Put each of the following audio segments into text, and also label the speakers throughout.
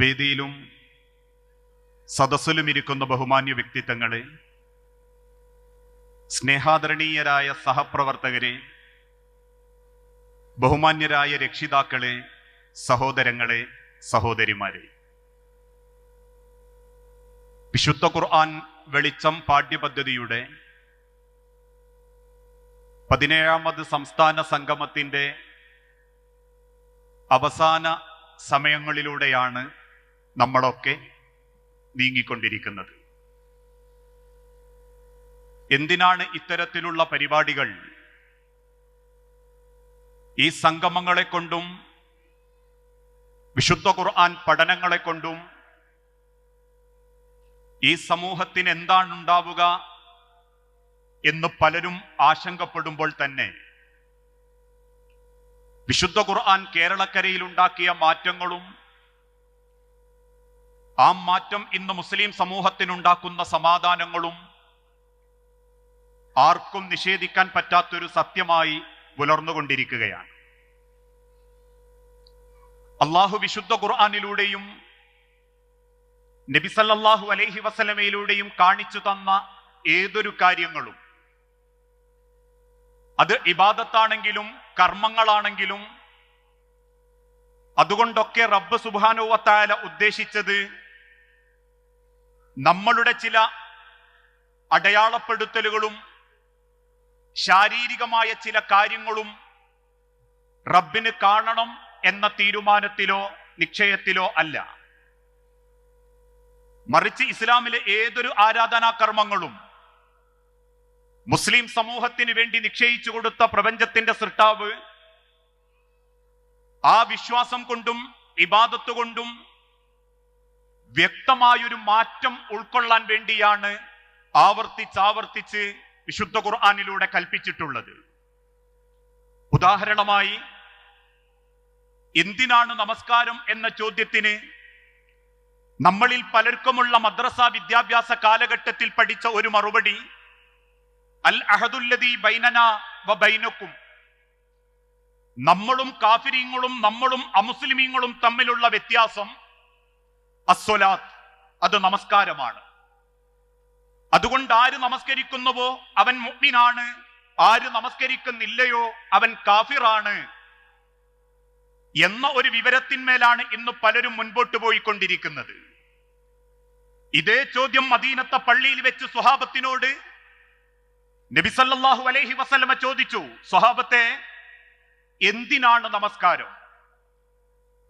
Speaker 1: വേദിയിലും സദസ്സിലും ഇരിക്കുന്ന ബഹുമാന്യ വ്യക്തിത്വങ്ങളെ സ്നേഹാദരണീയരായ സഹപ്രവർത്തകരെ ബഹുമാന്യരായ രക്ഷിതാക്കളെ സഹോദരങ്ങളെ സഹോദരിമാരെ. വിശുദ്ധ ഖുർആൻ വെളിച്ചം പാഠ്യപദ്ധതിയുടെ പതിനേഴാമത് സംസ്ഥാന സംഗമത്തിന്റെ അവസാന സമയങ്ങളിലൂടെയാണ് നമ്മളൊക്കെ നീങ്ങിക്കൊണ്ടിരിക്കുന്നത്. എന്തിനാണ് ഇത്തരത്തിലുള്ള പരിപാടികൾ? ഈ സംഗമങ്ങളെ കൊണ്ടും വിശുദ്ധ ഖുർആൻ പഠനങ്ങളെ കൊണ്ടും ഈ സമൂഹത്തിന് എന്താണ് ഉണ്ടാവുക എന്ന് പലരും ആശങ്കപ്പെടുമ്പോൾ തന്നെ വിശുദ്ധ ഖുർആൻ കേരളക്കരയിൽ ഉണ്ടാക്കിയ മാറ്റങ്ങളും ആ മാറ്റം ഇന്ന് മുസ്ലിം സമൂഹത്തിനുണ്ടാക്കുന്ന സമാധാനങ്ങളും ആർക്കും നിഷേധിക്കാൻ പറ്റാത്തൊരു സത്യമായി പുലർന്നുകൊണ്ടിരിക്കുകയാണ്. അള്ളാഹു വിശുദ്ധ ഖുർആാനിലൂടെയും നബിസല്ലാഹു അലൈഹി വസലമയിലൂടെയും കാണിച്ചു തന്ന ഏതൊരു കാര്യങ്ങളും അത് ഇബാദത്താണെങ്കിലും കർമ്മങ്ങളാണെങ്കിലും അതുകൊണ്ടൊക്കെ റബ്ബ് സുബാനുവത്തായ ഉദ്ദേശിച്ചത് നമ്മളുടെ ചില അടയാളപ്പെടുത്തലുകളും ശാരീരികമായ ചില കാര്യങ്ങളും റബ്ബിന് കാണണം എന്ന തീരുമാനത്തിലോ നിശ്ചയത്തിലോ അല്ല. മറിച്ച് ഇസ്ലാമിലെ ഏതൊരു ആരാധനാ കർമ്മങ്ങളും മുസ്ലിം സമൂഹത്തിന് വേണ്ടി നിശ്ചയിച്ചു കൊടുത്ത പ്രപഞ്ചത്തിന്റെ സൃഷ്ടാവ് ആ വിശ്വാസം കൊണ്ടും ഇബാദത്ത് കൊണ്ടും വ്യക്തമായൊരു മാറ്റം ഉൾക്കൊള്ളാൻ വേണ്ടിയാണ് ആവർത്തിച്ചാവർത്തിച്ച് വിശുദ്ധ ഖുർആാനിലൂടെ കൽപ്പിച്ചിട്ടുള്ളത്. ഉദാഹരണമായി എന്തിനാണ് നമസ്കാരം എന്ന ചോദ്യത്തിന് നമ്മളിൽ പലർക്കുമുള്ള മദ്രസ വിദ്യാഭ്യാസ കാലഘട്ടത്തിൽ പഠിച്ച ഒരു മറുപടി അൽ അഹദുല്ലതി ബൈനന വ ബൈനക്കും. നമ്മളും കാഫിരിങ്ങളും നമ്മളും അമുസ്ലിമീങ്ങളും തമ്മിലുള്ള വ്യത്യാസം അസ്വലാത്ത് അത് നമസ്കാരമാണ്. അതുകൊണ്ട് ആര് നമസ്കരിക്കുന്നുവോ? അവൻ മുഗ്മിനാണ് ആര് നമസ്കരിക്കുന്നില്ലയോ? അവൻ കാഫിറാണ്. എന്ന ഒരു വിവരത്തിന്മേലാണ് ഇന്ന് പലരും മുൻപോട്ട് പോയിക്കൊണ്ടിരിക്കുന്നത്. ഇതേ ചോദ്യം മദീനത്തെ പള്ളിയിൽ വെച്ച് സ്വഹാബത്തിനോട് നബിസല്ലാഹു അലൈഹി വസലമ ചോദിച്ചു സ്വഹാബത്തെ എന്തിനാണ് നമസ്കാരം?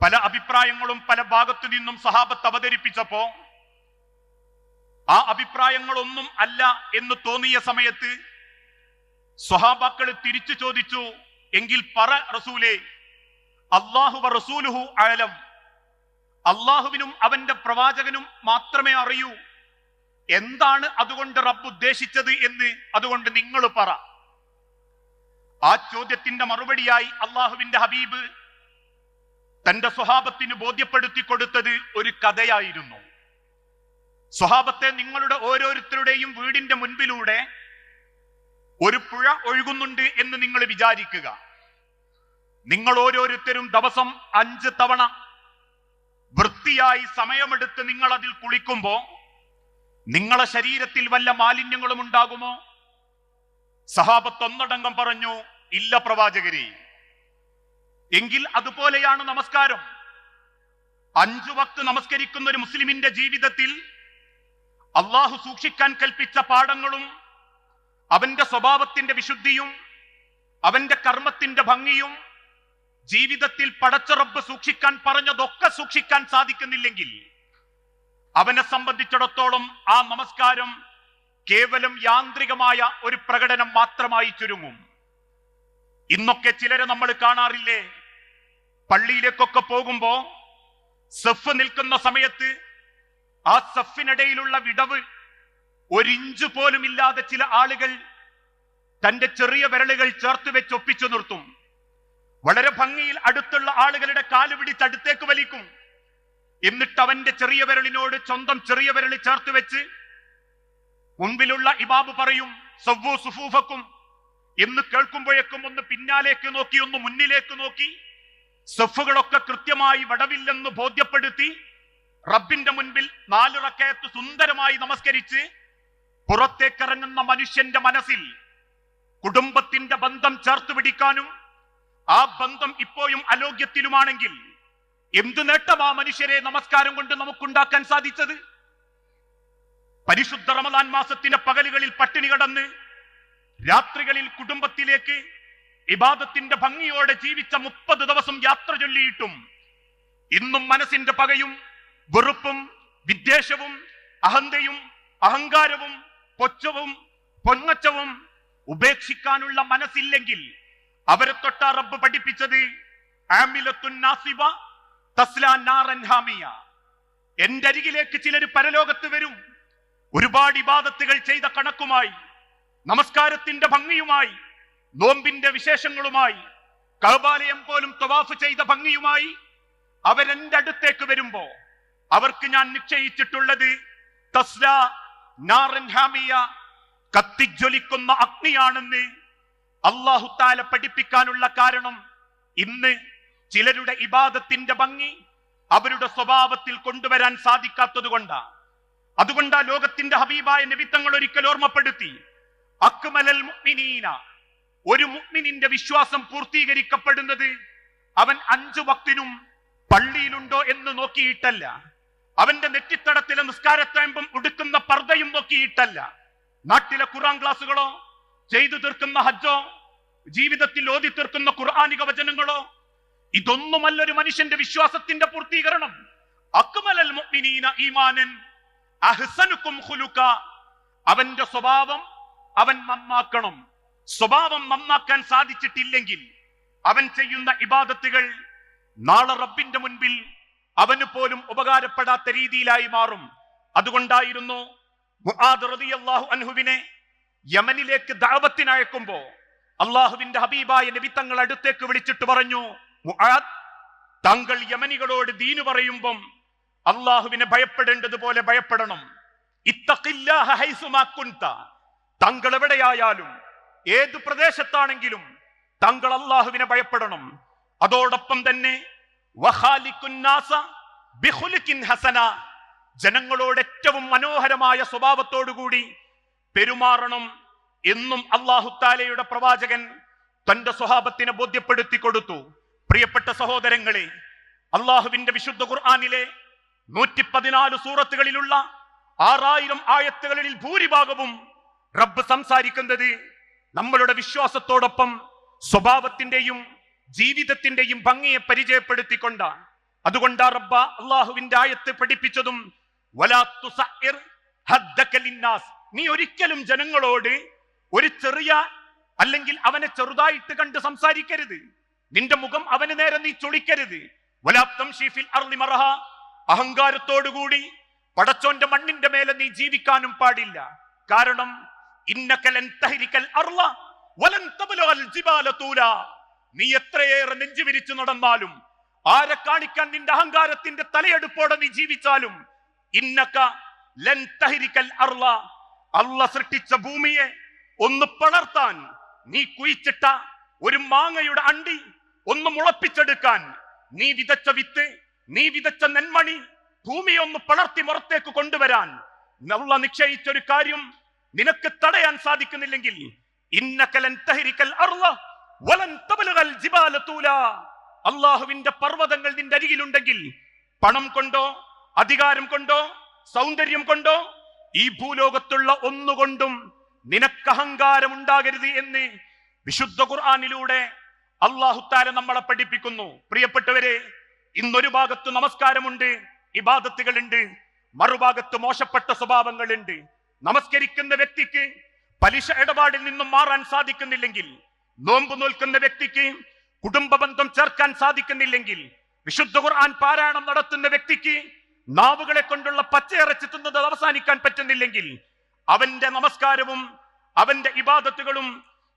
Speaker 1: പല അഭിപ്രായങ്ങളും പല ഭാഗത്തു നിന്നും സഹാബത്ത് അവതരിപ്പിച്ചപ്പോ ആ അഭിപ്രായങ്ങളൊന്നും അല്ല എന്ന് തോന്നിയ സമയത്ത് സ്വഹാബാക്കൾ തിരിച്ചു ചോദിച്ചു എങ്കിൽ പറ റസൂലേ അള്ളാഹു റസൂലുഹു അലം അള്ളാഹുവിനും അവന്റെ പ്രവാചകനും മാത്രമേ അറിയൂ. എന്താണ് അതുകൊണ്ട് റബ്ബ് ഉദ്ദേശിച്ചത് എന്ന് അതുകൊണ്ട് നിങ്ങൾ പറ. ആ ചോദ്യത്തിന്റെ മറുപടിയായി അള്ളാഹുവിന്റെ ഹബീബ് തന്റെ സ്വഭാവത്തിന് ബോധ്യപ്പെടുത്തി കൊടുത്തത് ഒരു കഥയായിരുന്നു. സ്വഭാവത്തെ നിങ്ങളുടെ ഓരോരുത്തരുടെയും വീടിന്റെ മുൻപിലൂടെ ഒരു പുഴ ഒഴുകുന്നുണ്ട് എന്ന് നിങ്ങൾ വിചാരിക്കുക. നിങ്ങൾ ഓരോരുത്തരും ദിവസം അഞ്ച് തവണ വൃത്തിയായി സമയമെടുത്ത് നിങ്ങൾ അതിൽ കുളിക്കുമ്പോ നിങ്ങളെ ശരീരത്തിൽ വല്ല മാലിന്യങ്ങളും ഉണ്ടാകുമോ? സഹാബത്ത് ഒന്നടങ്കം പറഞ്ഞു ഇല്ല പ്രവാചകരെ എങ്കിൽ അതുപോലെയാണ് നമസ്കാരം. അഞ്ചു വക്ത് നമസ്കരിക്കുന്ന ഒരു മുസ്ലിമിന്റെ ജീവിതത്തിൽ അള്ളാഹു സൂക്ഷിക്കാൻ കൽപ്പിച്ച പാഠങ്ങളും അവന്റെ സ്വഭാവത്തിന്റെ വിശുദ്ധിയും അവന്റെ കർമ്മത്തിന്റെ ഭംഗിയും ജീവിതത്തിൽ പടച്ചറബ് സൂക്ഷിക്കാൻ പറഞ്ഞതൊക്കെ സൂക്ഷിക്കാൻ സാധിക്കുന്നില്ലെങ്കിൽ അവനെ സംബന്ധിച്ചിടത്തോളം ആ നമസ്കാരം കേവലം യാന്ത്രികമായ ഒരു പ്രകടനം മാത്രമായി ചുരുങ്ങും. ഇന്നൊക്കെ ചിലരെ നമ്മൾ കാണാറില്ലേ? പള്ളിയിലേക്കൊക്കെ പോകുമ്പോ സെഫ് നിൽക്കുന്ന സമയത്ത് ആ സെഫിനിടയിലുള്ള വിടവ് ഒരിഞ്ച് പോലും ഇല്ലാതെ ചില ആളുകൾ തന്റെ ചെറിയ വിരലുകൾ ചേർത്ത് വെച്ച് ഒപ്പിച്ചു നിർത്തും. വളരെ ഭംഗിയിൽ അടുത്തുള്ള ആളുകളുടെ കാൽ പിടിച്ച് അടുത്തേക്ക് വലിക്കും. എന്നിട്ട് അവന്റെ ചെറിയ വിരലിനോട് സ്വന്തം ചെറിയ വിരൽ ചേർത്ത് വെച്ച് മുൻപിലുള്ള ഇമാബ് പറയും സവ്വു സുഫൂഫക്കും. എന്ന് കേൾക്കുമ്പോഴേക്കും ഒന്ന് പിന്നാലേക്ക് നോക്കി ഒന്ന് മുന്നിലേക്ക് നോക്കി. സഫുകളൊക്കെ കൃത്യമായി വടവില്ലെന്ന് ബോധ്യപ്പെടുത്തി റബ്ബിന്റെ മുൻപിൽ നാലിറക്കയത്ത് സുന്ദരമായി നമസ്കരിച്ച് പുറത്തേക്കിറങ്ങുന്ന മനുഷ്യന്റെ മനസ്സിൽ കുടുംബത്തിന്റെ ബന്ധം ചേർത്ത് പിടിക്കാനും ആ ബന്ധം ഇപ്പോഴും അലോഗ്യത്തിലുമാണെങ്കിൽ എന്ത് ആ മനുഷ്യരെ നമസ്കാരം കൊണ്ട് നമുക്കുണ്ടാക്കാൻ സാധിച്ചത്? പരിശുദ്ധ റമദാൻ മാസത്തിന്റെ പകലുകളിൽ പട്ടിണി കടന്ന് രാത്രികളിൽ കുടുംബത്തിലേക്ക് ഇബാദത്തിന്റെ ഭംഗിയോടെ ജീവിച്ച മുപ്പത് ദിവസം യാത്ര ചൊല്ലിയിട്ടും ഇന്നും മനസ്സിന്റെ പകയും വെറുപ്പും വിദ്വേഷവും അഹന്തയും അഹങ്കാരവും കൊച്ചവും പൊങ്ങച്ചവും ഉപേക്ഷിക്കാനുള്ള മനസ്സില്ലെങ്കിൽ അവരെ തൊട്ട റബ്ബ് പഠിപ്പിച്ചത് എന്റെ അരികിലേക്ക് ചിലർ പരലോകത്ത് വരും. ഒരുപാട് ഇബാദത്തുകൾ ചെയ്ത കണക്കുമായി നമസ്കാരത്തിന്റെ ഭംഗിയുമായി നോമ്പിന്റെ വിശേഷങ്ങളുമായി കൗബാലയം പോലും തവാഫ് ചെയ്ത ഭംഗിയുമായി അവരെന്റെ അടുത്തേക്ക് വരുമ്പോ അവർക്ക് ഞാൻ നിശ്ചയിച്ചിട്ടുള്ളത് തസ്ല നാറൻ ഹാമിയ കത്തിജ്വലിക്കുന്ന അഗ്നിയാണെന്ന് അള്ളാഹുത്താല പഠിപ്പിക്കാനുള്ള കാരണം ഇന്ന് ചിലരുടെ ഇബാദത്തിന്റെ ഭംഗി അവരുടെ സ്വഭാവത്തിൽ കൊണ്ടുവരാൻ സാധിക്കാത്തത് കൊണ്ടാണ് അതുകൊണ്ടാ ലോകത്തിന്റെ ഹബീബായ നിമിത്തങ്ങൾ ഒരിക്കൽ ഓർമ്മപ്പെടുത്തി അക്മലൽ മുഅ്മിനീന ഒരു മുഅ്മിനിന്റെ വിശ്വാസം പൂർത്തീകരിക്കപ്പെടുന്നത് അവൻ അഞ്ചു ഭക്തിനും പള്ളിയിലുണ്ടോ എന്ന് നോക്കിയിട്ടല്ല. അവന്റെ നെറ്റിത്തടത്തിലെ നിസ്കാരത്തേമ്പം ഉടുക്കുന്ന പർദ്ദയും നോക്കിയിട്ടല്ല. നാട്ടിലെ ഖുറാൻ ക്ലാസ്സുകളോ ചെയ്തു തീർക്കുന്ന ഹജ്ജോ ജീവിതത്തിൽ ഓതി തീർക്കുന്ന ഖുർആാനിക വചനങ്ങളോ ഇതൊന്നുമല്ല ഒരു മനുഷ്യന്റെ വിശ്വാസത്തിന്റെ പൂർത്തീകരണം. അക്മലൽ അവന്റെ സ്വഭാവം അവൻ നന്നാക്കണം സ്വഭാവം നന്നാക്കാൻ സാധിച്ചിട്ടില്ലെങ്കിൽ അവൻ ചെയ്യുന്ന ഇബാദത്തുകൾ നാളെ റബ്ബിന്റെ മുൻപിൽ അവന് പോലും ഉപകാരപ്പെടാത്ത രീതിയിലായി മാറും. അതുകൊണ്ടായിരുന്നു മുആദ് അൻഹുവിനെ യമനിലേക്ക് ദാവത്തിനയക്കുമ്പോ അള്ളാഹുവിന്റെ ഹബീബായ നബി തങ്ങൾ അടുത്തേക്ക് വിളിച്ചിട്ട് പറഞ്ഞു മുആദ് താങ്കൾ യമനികളോട് ദീനു പറയുമ്പം അള്ളാഹുവിനെ ഭയപ്പെടേണ്ടതുപോലെ ഭയപ്പെടണം. കുൻത താങ്കൾ എവിടെയായാലും ഏത് പ്രദേശത്താണെങ്കിലും തങ്ങൾ അള്ളാഹുവിനെ ഭയപ്പെടണം. അതോടൊപ്പം തന്നെ ഹസന. ജനങ്ങളോട് ഏറ്റവും മനോഹരമായ സ്വഭാവത്തോടുകൂടി പെരുമാറണം എന്നും അള്ളാഹുത്താലയുടെ പ്രവാചകൻ തന്റെ സ്വഭാവത്തിനെ ബോധ്യപ്പെടുത്തി കൊടുത്തു. പ്രിയപ്പെട്ട സഹോദരങ്ങളെ അള്ളാഹുവിന്റെ വിശുദ്ധ ഖുർആാനിലെ നൂറ്റി പതിനാല് സൂറത്തുകളിലുള്ള ആറായിരം ആയത്തുകളിൽ ഭൂരിഭാഗവും റബ്ബ് സംസാരിക്കുന്നത് നമ്മളുടെ വിശ്വാസത്തോടൊപ്പം സ്വഭാവത്തിന്റെയും ജീവിതത്തിന്റെയും ഭംഗിയെ പരിചയപ്പെടുത്തിക്കൊണ്ടാണ് അതുകൊണ്ട് റബ്ബ അള്ളാഹുവിന്റെ ആയത്ത് പഠിപ്പിച്ചതും. നീ ഒരിക്കലും ജനങ്ങളോട് ഒരു ചെറിയ അല്ലെങ്കിൽ അവനെ ചെറുതായിട്ട് കണ്ട് സംസാരിക്കരുത് നിന്റെ മുഖം അവന് നേരെ നീ ചൊളിക്കരുത് വലാ ഷീഫിൽ അർലിമറഹ. അഹങ്കാരത്തോടുകൂടി പടച്ചോന്റെ മണ്ണിന്റെ മേലെ നീ ജീവിക്കാനും പാടില്ല കാരണം നീ എത്രയേറെ നെഞ്ചു വിരിച്ചു നടന്നാലും ആരെ കാണിക്കാൻ നിന്റെ അഹങ്കാരത്തിന്റെ തലയെടുപ്പോടെ നീ ജീവിച്ചാലും അല്ല സൃഷ്ടിച്ച ഭൂമിയെ ഒന്ന് പണർത്താൻ നീ കുഴിച്ചിട്ട ഒരു മാങ്ങയുടെ അണ്ടി ഒന്ന് മുളപ്പിച്ചെടുക്കാൻ നീ വിതച്ച വിത്ത് നീ വിതച്ച നെന്മണി ഭൂമിയെ ഒന്ന് പളർത്തി മുറത്തേക്ക് കൊണ്ടുവരാൻ. നല്ല നിശ്ചയിച്ച ഒരു കാര്യം നിനക്ക് തടയാൻ സാധിക്കുന്നില്ലെങ്കിൽ അള്ളാഹുവിന്റെ പർവതങ്ങൾ നിന്റെ അരികിലുണ്ടെങ്കിൽ പണം കൊണ്ടോ അധികാരം കൊണ്ടോ സൗന്ദര്യം കൊണ്ടോ ഈ ഭൂലോകത്തുള്ള ഒന്നുകൊണ്ടും നിനക്ക് അഹങ്കാരം ഉണ്ടാകരുത് എന്ന് വിശുദ്ധ ഖുർആാനിലൂടെ അള്ളാഹുത്താര നമ്മളെ പഠിപ്പിക്കുന്നു. പ്രിയപ്പെട്ടവരെ ഇന്നൊരു ഭാഗത്ത് നമസ്കാരമുണ്ട് ഇബാദത്തുകളുണ്ട് മറുഭാഗത്ത് മോശപ്പെട്ട സ്വഭാവങ്ങളുണ്ട്. നമസ്കരിക്കുന്ന വ്യക്തിക്ക് പലിശ ഇടപാടിൽ നിന്നും മാറാൻ സാധിക്കുന്നില്ലെങ്കിൽ നോമ്പ് നോൽക്കുന്ന വ്യക്തിക്ക് കുടുംബ ബന്ധം ചേർക്കാൻ സാധിക്കുന്നില്ലെങ്കിൽ വിശുദ്ധ ഖുർആൻ പാരായണം നടത്തുന്ന വ്യക്തിക്ക് നാവുകളെ കൊണ്ടുള്ള പച്ചയിറച്ചി തിന്നത് അവസാനിക്കാൻ പറ്റുന്നില്ലെങ്കിൽ അവന്റെ നമസ്കാരവും അവന്റെ ഇബാദത്തുകളും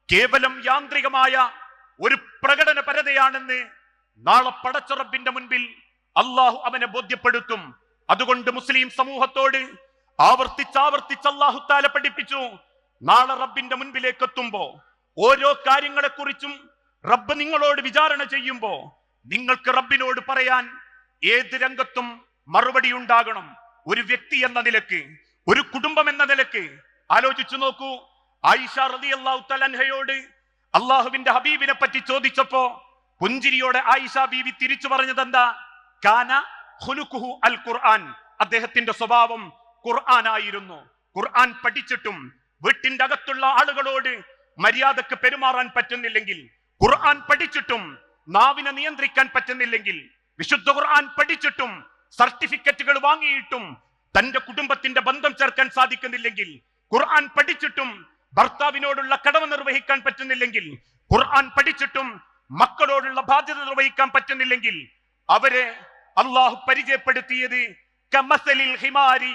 Speaker 1: കേവലം യാന്ത്രികമായ ഒരു പ്രകടന പരതയാണെന്ന് നാളെ പടച്ചുറപ്പിന്റെ മുൻപിൽ അള്ളാഹു അവനെ ബോധ്യപ്പെടുത്തും. അതുകൊണ്ട് മുസ്ലിം സമൂഹത്തോട് ആവർത്തിച്ചാവർത്തിച്ച് അള്ളാഹു താല പഠിപ്പിച്ചു. നാളെ റബ്ബിന്റെ മുൻപിലേക്ക് എത്തുമ്പോ ഓരോ കാര്യങ്ങളെ കുറിച്ചും റബ്ബ് നിങ്ങളോട് വിചാരണ ചെയ്യുമ്പോ നിങ്ങൾക്ക് റബ്ബിനോട് പറയാൻ ഏത് രംഗത്തും മറുപടി ഉണ്ടാകണം. ഒരു വ്യക്തി എന്ന നിലയ്ക്ക് ഒരു കുടുംബം എന്ന നിലയ്ക്ക് ആലോചിച്ചു നോക്കൂ. ആയിഷ റതി അള്ളാഹു തലൻഹയോട് അള്ളാഹുവിന്റെ ഹബീബിനെ പറ്റി ചോദിച്ചപ്പോ പുഞ്ചിരിയോടെ ആയിഷ ബീവി തിരിച്ചു പറഞ്ഞത് എന്താ കാന ഖുലുഖുഹു അൽ ഖുർആൻ. അദ്ദേഹത്തിന്റെ സ്വഭാവം ഖുർആൻ ആയിരുന്നു ഖുർആൻ പഠിച്ചിട്ടും വീട്ടിന്റെ അകത്തുള്ള ആളുകളോട് മര്യാദയ്ക്ക് പെരുമാറാൻ പറ്റുന്നില്ലെങ്കിൽ ഖുർആൻ പഠിച്ചിട്ടും നാവിനെ നിയന്ത്രിക്കാൻ പറ്റുന്നില്ലെങ്കിൽ വിശുദ്ധ ഖുർആൻ പഠിച്ചിട്ടും സർട്ടിഫിക്കറ്റുകൾ വാങ്ങിയിട്ടും തന്റെ കുടുംബത്തിന്റെ ബന്ധം ചേർക്കാൻ സാധിക്കുന്നില്ലെങ്കിൽ ഖുർആൻ പഠിച്ചിട്ടും ഭർത്താവിനോടുള്ള കടമ നിർവഹിക്കാൻ പറ്റുന്നില്ലെങ്കിൽ ഖുർആൻ പഠിച്ചിട്ടും മക്കളോടുള്ള ബാധ്യത നിർവഹിക്കാൻ പറ്റുന്നില്ലെങ്കിൽ അവരെ അള്ളാഹു പരിചയപ്പെടുത്തിയത് ഹിമാരി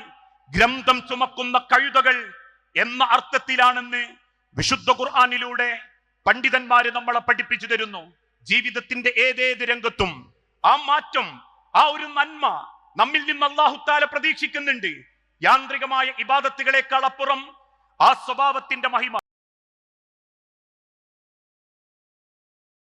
Speaker 1: ഗ്രന്ഥം ചുമക്കുന്ന കഴുതകൾ എന്ന അർത്ഥത്തിലാണെന്ന് വിശുദ്ധ ഖുർആാനിലൂടെ പണ്ഡിതന്മാര് നമ്മളെ പഠിപ്പിച്ചു തരുന്നു. ജീവിതത്തിന്റെ ഏതേത് രംഗത്തും ആ മാറ്റം ആ ഒരു നന്മ നമ്മിൽ നിന്ന് അള്ളാഹുത്താല പ്രതീക്ഷിക്കുന്നുണ്ട്. യാന്ത്രികമായ ഇബാദത്തുകളെക്കാൾ അപ്പുറം ആ സ്വഭാവത്തിന്റെ മഹിമ